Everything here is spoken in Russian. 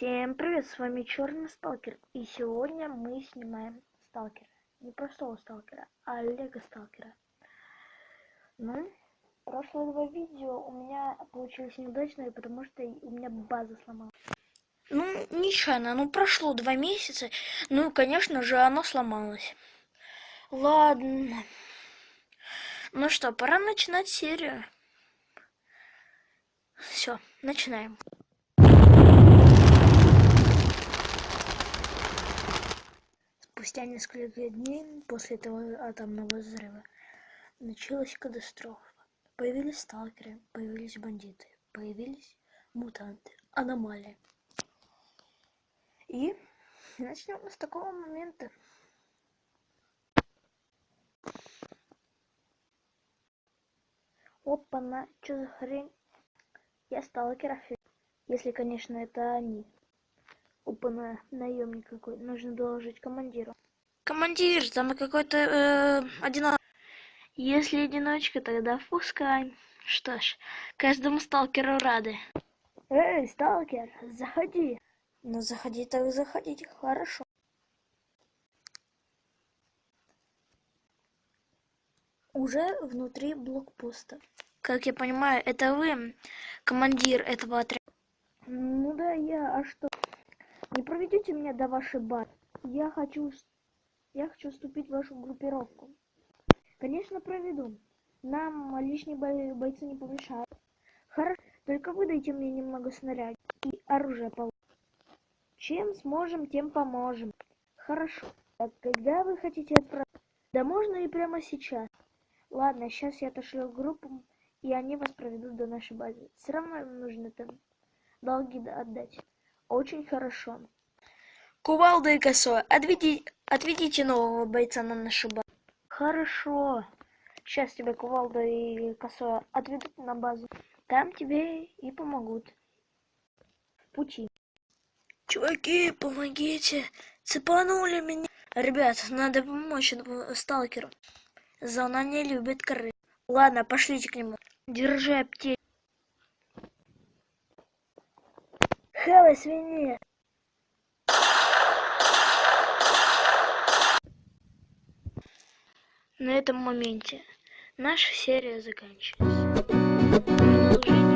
Всем привет, с вами Черный Сталкер, и сегодня мы снимаем Сталкера. Не простого Сталкера, а Лего Сталкера. Ну, прошлые два видео у меня получились неудачные, потому что у меня база сломалась. Ну, нечаянно, ну прошло два месяца, ну, конечно же, оно сломалось. Ладно. Ну что, пора начинать серию. Все, начинаем. Спустя несколько дней после этого атомного взрыва началась катастрофа. Появились сталкеры, появились бандиты, появились мутанты, аномалии. И начнем с такого момента. Опа-на, что за хрень? Я сталкер, если, конечно, это они. Опа-на, наемник какой. Нужно доложить командиру. Командир, там какой-то э, одиночка. Если одиночка, тогда пускай. Что ж, каждому сталкеру рады. Эй, сталкер, заходи. Ну, заходи так заходите, хорошо. Уже внутри блокпоста. Как я понимаю, это вы командир этого отряда? Ну да, я. А что? Не проведете меня до вашей базы? Я хочу... Я хочу вступить в вашу группировку. Конечно, проведу. Нам лишние бой... бойцы не помешают. Хорошо, только выдайте мне немного снарядов и оружия по Чем сможем, тем поможем. Хорошо. Так когда вы хотите отправить? Да можно и прямо сейчас. Ладно, сейчас я отошлю группу, и они вас проведут до нашей базы. Все равно им нужно там долги отдать. Очень хорошо. Кувалда и косой, отведи, отведите нового бойца на нашу базу. Хорошо. Сейчас тебя кувалда и косой отведут на базу. Там тебе и помогут. Пути. Чуваки, помогите. Цепанули меня. Ребят, надо помочь сталкеру. Зона не любит крыс. Ладно, пошлите к нему. Держи аптечку. Хавай, свинья. На этом моменте наша серия заканчивается.